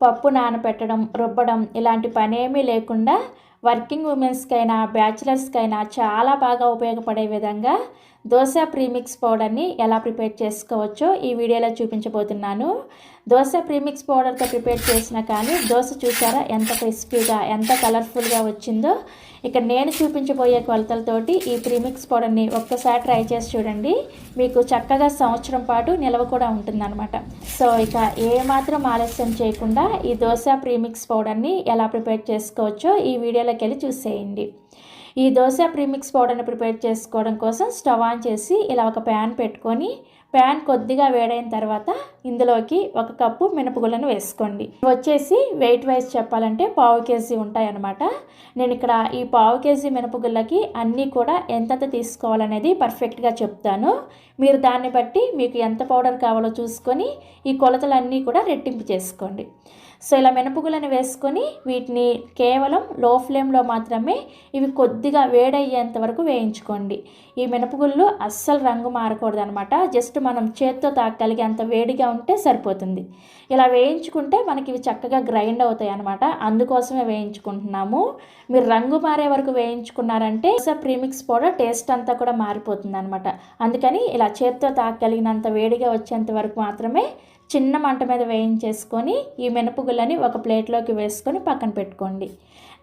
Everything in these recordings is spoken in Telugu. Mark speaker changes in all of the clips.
Speaker 1: పప్పు నానబెట్టడం రుబ్బడం ఇలాంటి పనేమీ లేకుండా వర్కింగ్ ఉమెన్స్కైనా బ్యాచిలర్స్కైనా చాలా బాగా ఉపయోగపడే విధంగా దోశ ప్రీమిక్స్ పౌడర్ని ఎలా ప్రిపేర్ చేసుకోవచ్చో ఈ వీడియోలో చూపించబోతున్నాను. దోశ ప్రీమిక్స్ పౌడర్తో ప్రిపేర్ చేసిన కానీ దోశ చూసారా ఎంత క్రిస్పీగా ఎంత కలర్ఫుల్గా వచ్చిందో? ఇక్కడ నేను చూపించబోయే కొలతలతోటి ఈ ప్రీమిక్స్ పౌడర్ని ఒక్కసారి ట్రై చేసి చూడండి. మీకు చక్కగా సంవత్సరం పాటు నిల్వ కూడా ఉంటుందన్నమాట. సో ఇక ఏమాత్రం ఆలస్యం చేయకుండా ఈ దోశ ప్రీమిక్స్ పౌడర్ని ఎలా ప్రిపేర్ చేసుకోవచ్చో ఈ వీడియోలో వీడియోలోకి వెళ్ళి చూసేయండి. ఈ దోశ ప్రీమిక్స్ పౌడర్ని ప్రిపేర్ చేసుకోవడం కోసం స్టవ్ ఆన్ చేసి ఇలా ఒక ప్యాన్ పెట్టుకొని ప్యాన్ కొద్దిగా వేడైన తర్వాత ఇందులోకి ఒక కప్పు మినపగుళ్ళను వేసుకోండి. వచ్చేసి వెయిట్ వైజ్ చెప్పాలంటే పావు కేజీ ఉంటాయన్నమాట. నేను ఇక్కడ ఈ పావు కేజీ మినపగుళ్ళకి అన్నీ కూడా ఎంతెంత తీసుకోవాలనేది పర్ఫెక్ట్గా చెప్తాను. మీరు దాన్ని బట్టి మీకు ఎంత పౌడర్ కావాలో చూసుకొని ఈ కొలతలన్నీ కూడా రెట్టింపు చేసుకోండి. సో ఇలా మినపగుళ్ళని వేసుకొని వీటిని కేవలం లో ఫ్లేమ్లో మాత్రమే ఇవి కొద్దిగా వేడయ్యేంత వరకు వేయించుకోండి. ఈ మినపగుళ్ళు అస్సలు రంగు మారకూడదు అనమాట జస్ట్ మనం చేత్తో తాకగలిగేంత వేడిగా ఉంటే సరిపోతుంది. ఇలా వేయించుకుంటే మనకి ఇవి చక్కగా గ్రైండ్ అవుతాయి అనమాట అందుకోసమే వేయించుకుంటున్నాము. మీరు రంగు మారే వరకు వేయించుకున్నారంటే ప్రీమిక్స్ పౌడర్ టేస్ట్ అంతా కూడా మారిపోతుంది అనమాట అందుకని ఇలా చేత్తో తాకగలిగినంత వేడిగా వచ్చేంత వరకు మాత్రమే చిన్న మంట మీద వేయించేసుకొని ఈ మినపగుళ్ళని ఒక ప్లేట్లోకి వేసుకొని పక్కన పెట్టుకోండి.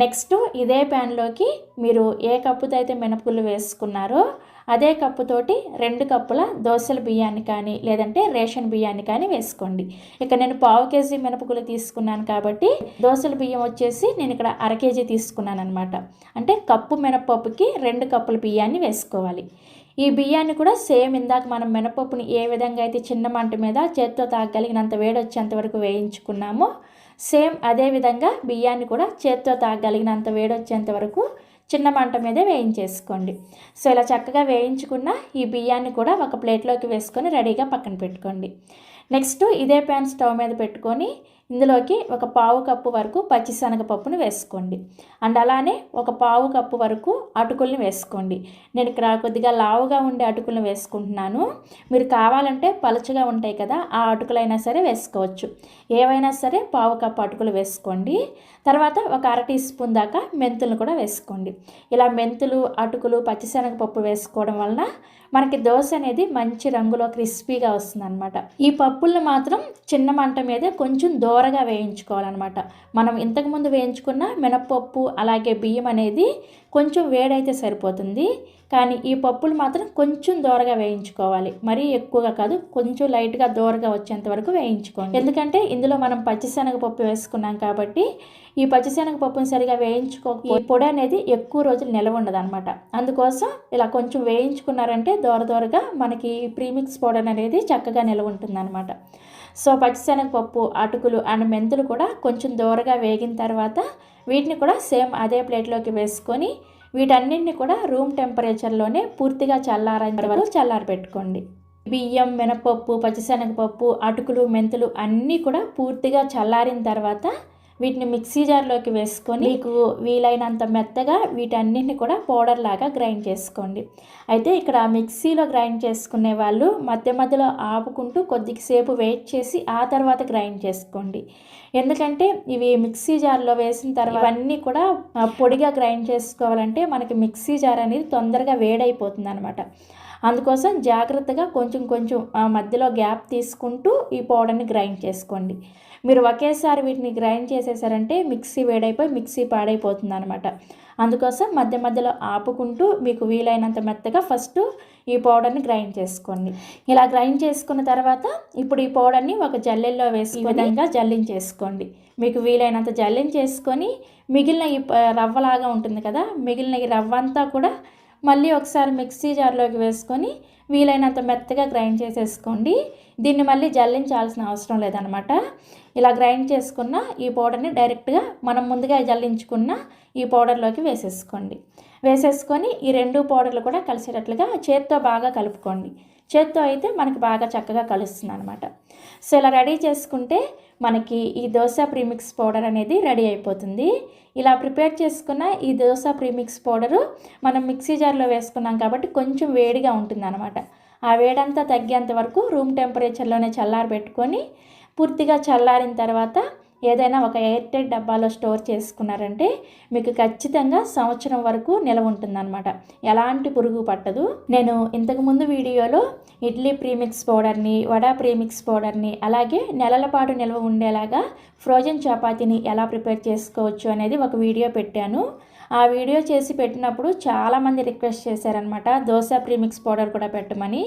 Speaker 1: నెక్స్ట్ ఇదే ప్యాన్లోకి మీరు ఏ కప్పుతో అయితే మినపగుళ్ళు వేసుకున్నారో అదే కప్పుతోటి రెండు కప్పుల దోశల బియ్యాన్ని కానీ లేదంటే రేషన్ బియ్యాన్ని కానీ వేసుకోండి. ఇక్కడ నేను పావు కేజీ మినపగులు తీసుకున్నాను కాబట్టి దోశల బియ్యం వచ్చేసి నేను ఇక్కడ అర కేజీ తీసుకున్నాను అనమాట అంటే కప్పు మినపప్పుకి రెండు కప్పుల బియ్యాన్ని వేసుకోవాలి. ఈ బియ్యాన్ని కూడా సేమ్ ఇందాక మనం మినపప్పుని ఏ విధంగా అయితే చిన్న మంట మీద చేత్తో తాగలిగినంత వేడి వచ్చేంత వరకు వేయించుకున్నామో సేమ్ అదే విధంగా బియ్యాన్ని కూడా చేత్తో తాగలిగినంత వేడి వచ్చేంత వరకు చిన్న మంట మీద వేయించేసుకోండి. సో ఇలా చక్కగా వేయించుకున్న ఈ బియ్యాన్ని కూడా ఒక ప్లేట్లోకి వేసుకొని రెడీగా పక్కన పెట్టుకోండి. నెక్స్ట్ ఇదే ప్యాన్ స్టవ్ మీద పెట్టుకొని ఇందులోకి ఒక పావు కప్పు వరకు పచ్చిశనగపప్పును వేసుకోండి. అండ్ అలానే ఒక పావు కప్పు వరకు అటుకుల్ని వేసుకోండి. నేను ఇక్కడ కొద్దిగా లావుగా ఉండే అటుకులను వేసుకుంటున్నాను. మీరు కావాలంటే పలుచగా ఉంటాయి కదా ఆ అటుకులైనా సరే వేసుకోవచ్చు. ఏవైనా సరే పావు కప్పు అటుకులు వేసుకోండి. తర్వాత ఒక అర టీ స్పూన్ దాకా మెంతులను కూడా వేసుకోండి. ఇలా మెంతులు అటుకులు పచ్చిశనగపప్పు వేసుకోవడం వలన మనకి దోశ అనేది మంచి రంగులో క్రిస్పీగా వస్తుంది అనమాట ఈ పప్పులను మాత్రం చిన్న మంట మీద కొంచెం దోరగా వేయించుకోవాలన్నమాట. మనం ఇంతకుముందు వేయించుకున్న మినపప్పు అలాగే బియ్యం అనేది కొంచెం వేడైతే సరిపోతుంది. కానీ ఈ పప్పులు మాత్రం కొంచెం దూరగా వేయించుకోవాలి. మరీ ఎక్కువగా కాదు కొంచెం లైట్గా దూరగా వచ్చేంత వరకు వేయించుకోండి. ఎందుకంటే ఇందులో మనం పచ్చిశనగపప్పు వేసుకున్నాం కాబట్టి ఈ పచ్చిశనగపప్పును సరిగా వేయించుకో ఈ పొడి అనేది ఎక్కువ రోజులు నిలవ ఉండదు అనమాట అందుకోసం ఇలా కొంచెం వేయించుకున్నారంటే దూర దూరగా మనకి ప్రీమిక్స్ పౌడర్ అనేది చక్కగా నిలవ ఉంటుంది అనమాట సో పచ్చిశనగపప్పు అటుకులు అండ్ మెంతులు కూడా కొంచెం దూరగా వేగిన తర్వాత వీటిని కూడా సేమ్ అదే ప్లేట్లోకి వేసుకొని వీటన్నింటిని కూడా రూమ్ టెంపరేచర్లోనే పూర్తిగా చల్లారంటే వరకు చల్లారి పెట్టుకోండి బియ్యం మినపప్పు పచ్చిశనగపప్పు అటుకులు మెంతులు అన్నీ కూడా పూర్తిగా చల్లారిన తర్వాత వీటిని మిక్సీ జార్లోకి వేసుకొని మీకు వీలైనంత మెత్తగా వీటన్నిటిని కూడా పౌడర్ లాగా గ్రైండ్ చేసుకోండి. అయితే ఇక్కడ మిక్సీలో గ్రైండ్ చేసుకునే వాళ్ళు మధ్య మధ్యలో ఆపుకుంటూ కొద్దిసేపు వెయిట్ చేసి ఆ తర్వాత గ్రైండ్ చేసుకోండి. ఎందుకంటే ఇవి మిక్సీ జార్లో వేసిన తర్వాత ఇవన్నీ కూడా పొడిగా గ్రైండ్ చేసుకోవాలంటే మనకి మిక్సీ జార్ అనేది తొందరగా వేడైపోతుంది అనమాట అందుకోసం జాగ్రత్తగా కొంచెం కొంచెం మధ్యలో గ్యాప్ తీసుకుంటూ ఈ పౌడర్ని గ్రైండ్ చేసుకోండి. మీరు ఒకేసారి వీటిని గ్రైండ్ చేసేసారంటే మిక్సీ వేడైపోయి మిక్సీ పాడైపోతుంది అనమాట అందుకోసం మధ్య మధ్యలో ఆపుకుంటూ మీకు వీలైనంత మెత్తగా ఫస్ట్ ఈ పౌడర్ని గ్రైండ్ చేసుకోండి. ఇలా గ్రైండ్ చేసుకున్న తర్వాత ఇప్పుడు ఈ పౌడర్ని ఒక జల్లెల్లో వేసి ఈ విధంగా జల్లించేసుకోండి. మీకు వీలైనంత జల్లించేసుకొని మిగిలిన ఈ రవ్వలాగా ఉంటుంది కదా మిగిలిన ఈ రవ్వ అంతా కూడా మళ్ళీ ఒకసారి మిక్సీ జార్లోకి వేసుకొని వీలైనంత మెత్తగా గ్రైండ్ చేసేసుకోండి. దీన్ని మళ్ళీ జల్లించాల్సిన అవసరం లేదనమాట. ఇలా గ్రైండ్ చేసుకున్న ఈ పౌడర్ని డైరెక్ట్గా మనం ముందుగా జల్లించుకున్న ఈ పౌడర్లోకి వేసేసుకోండి. వేసేసుకొని ఈ రెండు పౌడర్లు కూడా కలిసేటట్లుగా చేత్తో బాగా కలుపుకోండి. చేత్తో అయితే మనకి బాగా చక్కగా కలుస్తుంది అనమాట సో ఇలా రెడీ చేసుకుంటే మనకి ఈ దోశ ప్రీమిక్స్ పౌడర్ అనేది రెడీ అయిపోతుంది. ఇలా ప్రిపేర్ చేసుకున్న ఈ దోశ ప్రీమిక్స్ పౌడరు మనం మిక్సీ జార్లో వేసుకున్నాం కాబట్టి కొంచెం వేడిగా ఉంటుంది అనమాట ఆ వేడంతా తగ్గేంత వరకు రూమ్ టెంపరేచర్లోనే చల్లారబెట్టుకొని పూర్తిగా చల్లారిన తర్వాత ఏదైనా ఒక ఎయిర్ టైట్ డబ్బాలో స్టోర్ చేసుకున్నారంటే మీకు ఖచ్చితంగా సంవత్సరం వరకు నిలవ ఉంటుందన్నమాట. ఎలాంటి పురుగు పట్టదు. నేను ఇంతకుముందు వీడియోలో ఇడ్లీ ప్రీమిక్స్ పౌడర్ని వడా ప్రీమిక్స్ పౌడర్ని అలాగే నెలల పాటు నిల్వ ఉండేలాగా ఫ్రోజన్ చపాతీని ఎలా ప్రిపేర్ చేసుకోవచ్చు అనేది ఒక వీడియో పెట్టాను. ఆ వీడియో చేసి పెట్టినప్పుడు చాలామంది రిక్వెస్ట్ చేశారనమాట దోశ ప్రీమిక్స్ పౌడర్ కూడా పెట్టమని.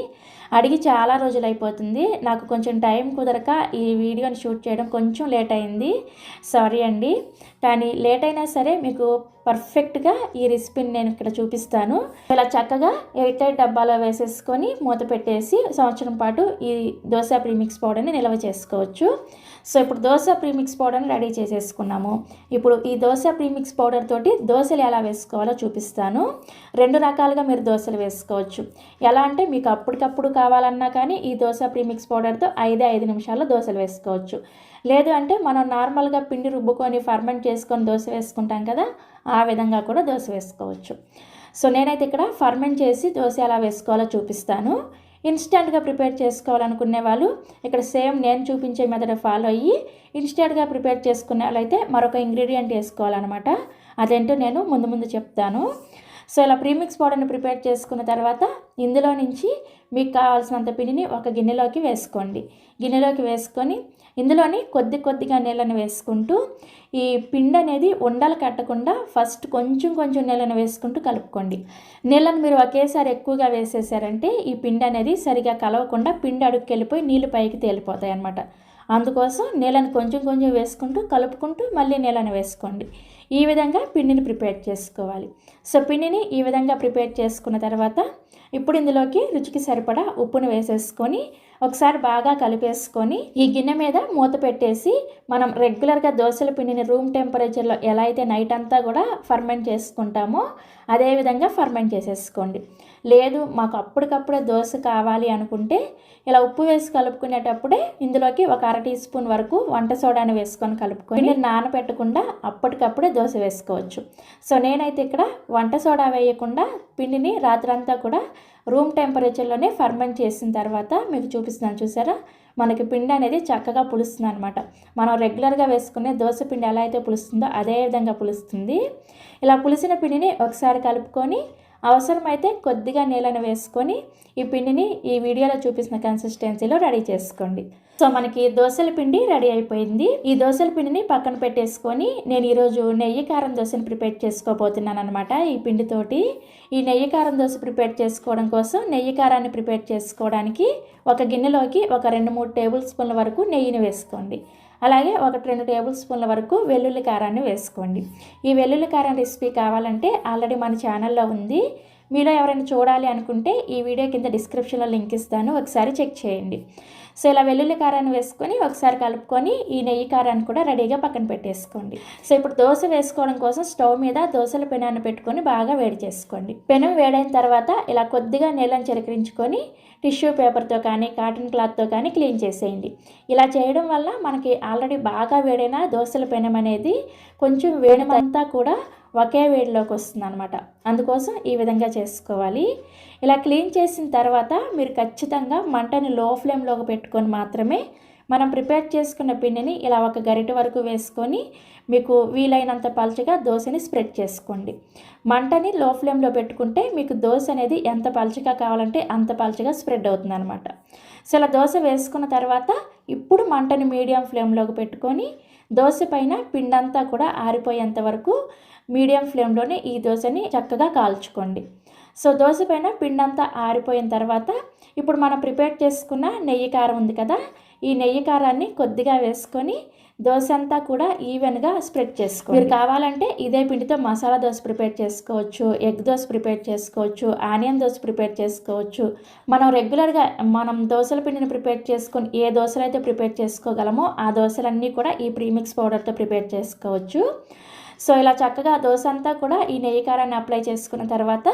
Speaker 1: అడిగి చాలా రోజులు అయిపోతుంది నాకు కొంచెం టైం కుదరక ఈ వీడియోని షూట్ చేయడం కొంచెం లేట్ అయింది. సారీ అండి. కానీ లేట్ అయినా సరే మీకు పర్ఫెక్ట్గా ఈ రెసిపీని నేను ఇక్కడ చూపిస్తాను. ఇలా చక్కగా ఎయిట్ ఎయిట్ డబ్బాలో వేసేసుకొని మూత పెట్టేసి సంవత్సరం పాటు ఈ దోశ ప్రీమిక్స్ పౌడర్ని నిల్వ చేసుకోవచ్చు. సో ఇప్పుడు దోశ ప్రీమిక్స్ పౌడర్ని రెడీ చేసేసుకున్నాము. ఇప్పుడు ఈ దోశ ప్రీమిక్స్ పౌడర్ తోటి దోశలు ఎలా వేసుకోవాలో చూపిస్తాను. రెండు రకాలుగా మీరు దోశలు వేసుకోవచ్చు. ఎలా అంటే మీకు అప్పటికప్పుడు కావాలన్నా కానీ ఈ దోశ ప్రీమిక్స్ పౌడర్తో ఐదే ఐదు నిమిషాల్లో దోశలు వేసుకోవచ్చు. లేదు అంటే మనం నార్మల్గా పిండి రుబ్బుకొని ఫర్మెంట్ చేసుకొని దోశ వేసుకుంటాం కదా ఆ విధంగా కూడా దోశ వేసుకోవచ్చు. సో నేనైతే ఇక్కడ ఫర్మెంట్ చేసి దోశ ఎలా వేసుకోవాలో చూపిస్తాను. ఇన్స్టెంట్గా ప్రిపేర్ చేసుకోవాలనుకునే వాళ్ళు ఇక్కడ సేమ్ నేను చూపించే మెథడ్ ఫాలో అయ్యి ఇన్స్టెంట్గా ప్రిపేర్ చేసుకునే వాళ్ళైతే మరొక ఇంగ్రీడియంట్ వేసుకోవాలన్నమాట. అదేంటో నేను ముందు ముందు చెప్తాను. సో ఇలా ప్రీమిక్స్ పౌడర్ని ప్రిపేర్ చేసుకున్న తర్వాత ఇందులో నుంచి మీకు కావాల్సినంత పిండిని ఒక గిన్నెలోకి వేసుకోండి. గిన్నెలోకి వేసుకొని ఇందులోని కొద్ది కొద్దిగా నీళ్ళని వేసుకుంటూ ఈ పిండి అనేది ఉండలు కట్టకుండా ఫస్ట్ కొంచెం కొంచెం నీళ్ళని వేసుకుంటూ కలుపుకోండి. నీళ్ళని మీరు ఒకేసారి ఎక్కువగా వేసేసారంటే ఈ పిండి అనేది సరిగా కలవకుండా పిండి అడుగుకి వెళ్ళిపోయి నీళ్ళు పైకి తేలిపోతాయి అన్నమాట. అందుకోసం నీళ్ళని కొంచెం కొంచెం వేసుకుంటూ కలుపుకుంటూ మళ్ళీ నీళ్ళని వేసుకోండి. ఈ విధంగా పిండిని ప్రిపేర్ చేసుకోవాలి. సో పిండిని ఈ విధంగా ప్రిపేర్ చేసుకున్న తర్వాత ఇప్పుడు ఇందులోకి రుచికి సరిపడా ఉప్పును వేసేసుకొని ఒకసారి బాగా కలిపేసుకొని ఈ గిన్నె మీద మూత పెట్టేసి మనం రెగ్యులర్గా దోశల పిండిని రూమ్ టెంపరేచర్లో ఎలా అయితే నైట్ అంతా కూడా ఫర్మెంట్ చేసుకుంటామో అదేవిధంగా ఫర్మెంట్ చేసేసుకోండి. లేదు మాకు అప్పటికప్పుడే దోశ కావాలి అనుకుంటే ఇలా ఉప్పు వేసి కలుపుకునేటప్పుడే ఇందులోకి ఒక అర టీ స్పూన్ వరకు వంట సోడాని వేసుకొని కలుపుకొని నానబెట్టకుండా అప్పటికప్పుడే దోశ వేసుకోవచ్చు. సో నేనైతే ఇక్కడ వంట సోడా వేయకుండా పిండిని రాత్రంతా కూడా రూమ్ టెంపరేచర్లోనే ఫర్మెంట్ చేసిన తర్వాత మీకు చూపిస్తున్నాను చూసారా? మనకి పిండి అనేది చక్కగా పులుస్తుంది అనమాట మనం రెగ్యులర్గా వేసుకునే దోశ పిండి ఎలా అయితే పులుస్తుందో అదే విధంగా పులుస్తుంది. ఇలా పులిసిన పిండిని ఒకసారి కలుపుకొని అవసరమైతే కొద్దిగా నీళ్ళను వేసుకొని ఈ పిండిని ఈ వీడియోలో చూపిస్తున్న కన్సిస్టెన్సీలో రెడీ చేసుకోండి. సో మనకి దోశల పిండి రెడీ అయిపోయింది. ఈ దోశల పిండిని పక్కన పెట్టేసుకొని నేను ఈరోజు నెయ్యి కారం దోశని ప్రిపేర్ చేసుకోబోతున్నాను అనమాట ఈ పిండితోటి. ఈ నెయ్యి కారం దోశ ప్రిపేర్ చేసుకోవడం కోసం నెయ్యి కారాన్ని ప్రిపేర్ చేసుకోవడానికి ఒక గిన్నెలోకి ఒక రెండు మూడు టేబుల్ స్పూన్ల వరకు నెయ్యిని వేసుకోండి. అలాగే ఒకటి రెండు టేబుల్ స్పూన్ల వరకు వెల్లుల్లి కారాన్ని వేసుకోండి. ఈ వెల్లుల్లి కారం రెసిపీ కావాలంటే ఆల్రెడీ మన ఛానల్లో ఉంది. మీలో ఎవరైనా చూడాలి అనుకుంటే ఈ వీడియో కింద డిస్క్రిప్షన్లో లింక్ ఇస్తాను. ఒకసారి చెక్ చేయండి. సో ఇలా వెల్లుల్లి కారాన్ని వేసుకొని ఒకసారి కలుపుకొని ఈ నెయ్యి కారాన్ని కూడా రెడీగా పక్కన పెట్టేసుకోండి. సో ఇప్పుడు దోశ వేసుకోవడం కోసం స్టవ్ మీద దోశల పెనాన్ని పెట్టుకొని బాగా వేడి చేసుకోండి. పెనం వేడైన తర్వాత ఇలా కొద్దిగా నీళ్ళని చిలకరించుకొని టిష్యూ పేపర్తో కానీ కాటన్ క్లాత్తో కానీ క్లీన్ చేసేయండి. ఇలా చేయడం వల్ల మనకి ఆల్రెడీ బాగా వేడైన దోశల పెనం అనేది కొంచెం వేడిమంతా కూడా ఒకే వేడిలోకి వస్తుంది అనమాట అందుకోసం ఈ విధంగా చేసుకోవాలి. ఇలా క్లీన్ చేసిన తర్వాత మీరు ఖచ్చితంగా మంటని లో ఫ్లేమ్లోకి పెట్టుకొని మాత్రమే మనం ప్రిపేర్ చేసుకున్న పిండిని ఇలా ఒక గరిట వరకు వేసుకొని మీకు వీలైనంత పలుచగా దోశని స్ప్రెడ్ చేసుకోండి. మంటని లో ఫ్లేమ్లో పెట్టుకుంటే మీకు దోశ అనేది ఎంత పలుచగా కావాలంటే అంత పలుచగా స్ప్రెడ్ అవుతుంది అనమాట సో ఇలా దోశ వేసుకున్న తర్వాత ఇప్పుడు మంటని మీడియం ఫ్లేమ్లోకి పెట్టుకొని దోశ పైన పిండంతా కూడా ఆరిపోయేంత వరకు మీడియం ఫ్లేమ్లోనే ఈ దోశని చక్కగా కాల్చుకోండి. సో దోశ పైన పిండంతా ఆరిపోయిన తర్వాత ఇప్పుడు మనం ప్రిపేర్ చేసుకున్న నెయ్యి కారం ఉంది కదా ఈ నెయ్యి కారాన్ని కొద్దిగా వేసుకొని దోశ అంతా కూడా ఈవెన్గా స్ప్రెడ్ చేసుకో మీరు కావాలంటే ఇదే పిండితో మసాలా దోశ ప్రిపేర్ చేసుకోవచ్చు ఎగ్ దోశ ప్రిపేర్ చేసుకోవచ్చు ఆనియన్ దోశ ప్రిపేర్ చేసుకోవచ్చు. మనం రెగ్యులర్గా మనం దోశల పిండిని ప్రిపేర్ చేసుకొని ఏ దోశలు అయితే ప్రిపేర్ చేసుకోగలమో ఆ దోశలన్నీ కూడా ఈ ప్రీమిక్స్ పౌడర్తో ప్రిపేర్ చేసుకోవచ్చు. సో ఇలా చక్కగా దోశ అంతా కూడా ఈ నెయ్యి కారాన్ని అప్లై చేసుకున్న తర్వాత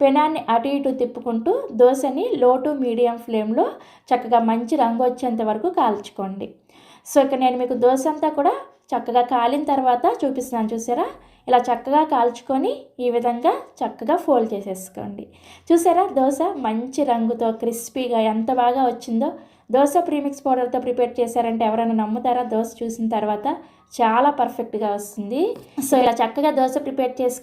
Speaker 1: పెనాన్ని అటు ఇటు తిప్పుకుంటూ దోశని లో టు మీడియం ఫ్లేమ్లో చక్కగా మంచి రంగు వచ్చేంత వరకు కాల్చుకోండి. సో ఇక నేను మీకు దోశ అంతా కూడా చక్కగా కాలిన తర్వాత చూపిస్తున్నాను చూసారా? ఇలా చక్కగా కాల్చుకొని ఈ విధంగా చక్కగా ఫోల్డ్ చేసేసుకోండి. చూసారా? దోశ మంచి రంగుతో క్రిస్పీగా ఎంత బాగా వచ్చిందో దోశ ప్రీమిక్స్ పౌడర్తో ప్రిపేర్ చేశారంటే ఎవరైనా నమ్ముతారా? దోశ చూసిన తర్వాత చాలా పర్ఫెక్ట్గా వస్తుంది. సో ఇలా చక్కగా దోశ ప్రిపేర్ చేసి